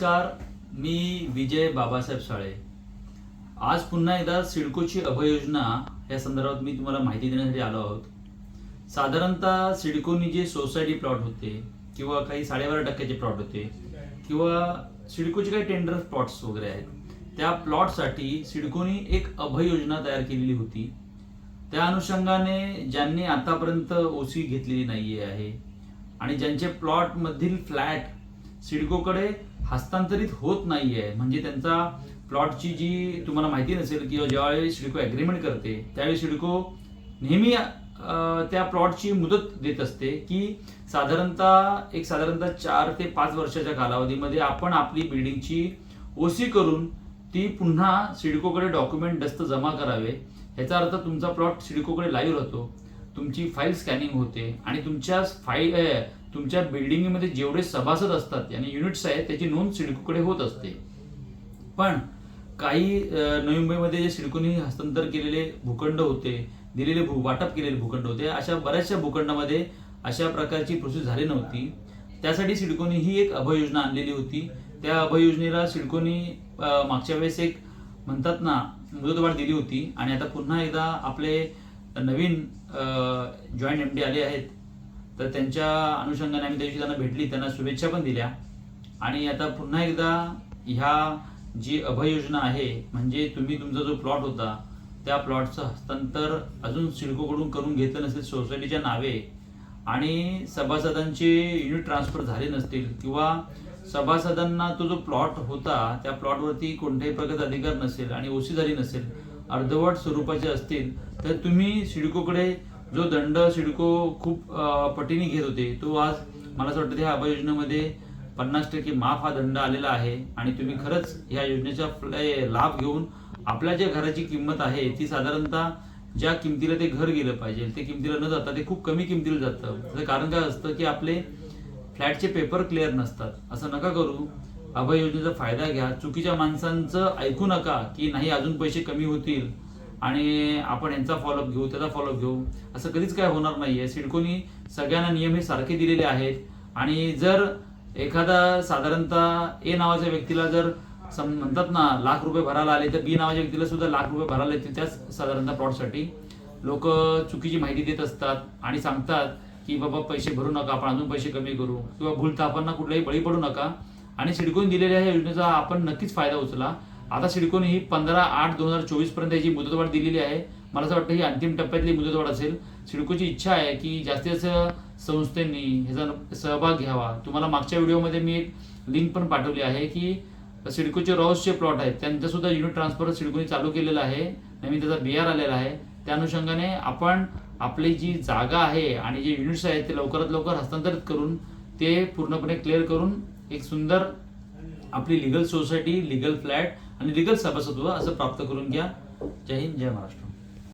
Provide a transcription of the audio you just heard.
नमस्कार मी विजय बाबासाहेब साळे. आज पुन्हा एकदा सिडकोची अभययोजना या संदर्भात मी तुम्हाला माहिती देण्यासाठी आलो आहोत. साधारणतः सिडकोनी जे सोसायटी प्लॉट होते किंवा काही साडेबारा टक्क्याचे प्लॉट होते किंवा सिडकोचे काही टेंडर प्लॉट्स वगैरे आहेत त्या प्लॉटसाठी सिडकोनी एक अभययोजना तयार केलेली होती. त्या अनुषंगाने ज्यांनी आतापर्यंत ओसी घेतलेली नाहीये आहे आणि ज्यांचे प्लॉट मधील फ्लॅट सिडकोकडे हस्तांतरित होत नाहीये. म्हणजे त्यांचा प्लॉटची जी तुम्हाला माहिती नसेल किंवा ज्यावेळी सिडको ऍग्रीमेंट करते त्यावेळी सिडको नेहमी त्या प्लॉटची मुदत देत असते की साधारणतः एक साधारणतः चार ते पाच वर्षाच्या कालावधीमध्ये आपण आपली बिल्डिंगची ओसी करून ती पुन्हा सिडकोकडे डॉक्युमेंट दस्त जमा करावे. ह्याचा अर्थ तुमचा प्लॉट सिडकोकडे लाईव्ह राहतो. तुमची फाईल स्कॅनिंग होते आणि तुमच्या फाईल तुमच्या बिल्डिंगमध्ये जेवढे सभासद असतात आणि युनिट्स आहेत त्याची नोंद सिडकोकडे होत असते. पण काही नवी मुंबईमध्ये जे सिडकोनी हस्तांतर केलेले भूखंड होते दिलेले भू वाटप केलेले भूखंड होते अशा बऱ्याचशा भूखंडामध्ये अशा प्रकारची प्रोसेस झाली नव्हती. त्यासाठी सिडकोनी ही एक अभययोजना आणलेली होती. त्या अभययोजनेला सिडकोनी मागच्या वेळेस एक म्हणतात ना मुदतवाढ दिली होती. आणि आता पुन्हा एकदा आपले नवीन जॉईंट एम डी आले आहेत. तर त्यांच्या अनुषंगाने आम्ही त्या दिवशी त्यांना भेटली त्यांना शुभेच्छा पण दिल्या. आणि आता पुन्हा एकदा ह्या जी अभय योजना आहे म्हणजे तुम्ही तुमचा जो प्लॉट होता त्या प्लॉटचं हस्तांतर अजून सिडकोकडून करून घेतलं नसेल सोसायटीच्या नावे आणि सभासदांचे युनिट ट्रान्सफर झाले नसतील किंवा सभासदांना तो जो प्लॉट होता त्या प्लॉटवरती कोणत्याही प्रकारचा अधिकार नसेल आणि ओसी झाली नसेल अर्धवट स्वरूपाचे असतील तर तुम्ही सिडकोकडे जो दंड सिडको खूप पटीने घेत होते तो आज मला असं वाटतं ह्या अभय योजनेमध्ये पन्नास टक्के माफ हा दंड आलेला आहे. आणि तुम्ही खरंच ह्या योजनेचा लाभ घेऊन आपल्या ज्या घराची किंमत आहे ती साधारणतः ज्या किमतीला ते घर गेलं पाहिजे ते किमतीला न जाता ते खूप कमी किमतीला जातं. त्याचं कारण काय असतं की आपले फ्लॅटचे पेपर क्लिअर नसतात. असं नका करू. अभय योजनेचा फायदा घ्या. चुकीच्या माणसांचं ऐकू नका की नाही अजून पैसे कमी होतील. आणि आपण यांचा फॉलोअप घेऊ त्याचा फॉलोअप घेऊ. असं कधीच काय होणार नाहीये. सिडकोनी सगळ्यांना नियम हे सारखे दिलेले आहेत. आणि जर एखादा साधारणतः ए नावाच्या व्यक्तीला जर सम म्हणतात ना लाख रुपये भरायला आले तर बी नावाच्या व्यक्तीला सुद्धा लाख रुपये भरायला येतील त्याच साधारणतः प्लॉटसाठी लोक चुकीची माहिती देत असतात आणि सांगतात की बाबा पैसे भरू नका आपण अजून पैसे कमी करू. किंवा भूलथापांना कुठलाही बळी पडू नका. आणि सिडकून दिलेल्या ह्या योजनेचा आपण नक्कीच फायदा उचला. आता सिडकोने ही पंधरा आठ दोन हजार चोवीसपर्यंत याची मुदतवाढ दिलेली आहे. मला असं वाटतं ही अंतिम टप्प्यातली मुदतवाढ असेल. सिडकोची इच्छा आहे की जास्तीत जास्त संस्थेंनी ह्याचा सहभाग घ्यावा. तुम्हाला मागच्या व्हिडिओमध्ये मी एक लिंक पण पाठवली आहे की सिडकोचे रॉसचे प्लॉट आहेत. त्यांचं सुद्धा युनिट ट्रान्सफर सिडकोने चालू केलेलं आहे. नवीन त्याचा बिआर आलेला आहे. त्या अनुषंगाने आपण आपली जी जागा आहे आणि जे युनिट्स आहेत ते लवकरात लवकर हस्तांतरित करून ते पूर्णपणे क्लिअर करून एक सुंदर आपली लिगल सोसायटी लिगल फ्लॅट आणि लिगल सभासत्व असं प्राप्त करून घ्या. जय हिंद जय महाराष्ट्र.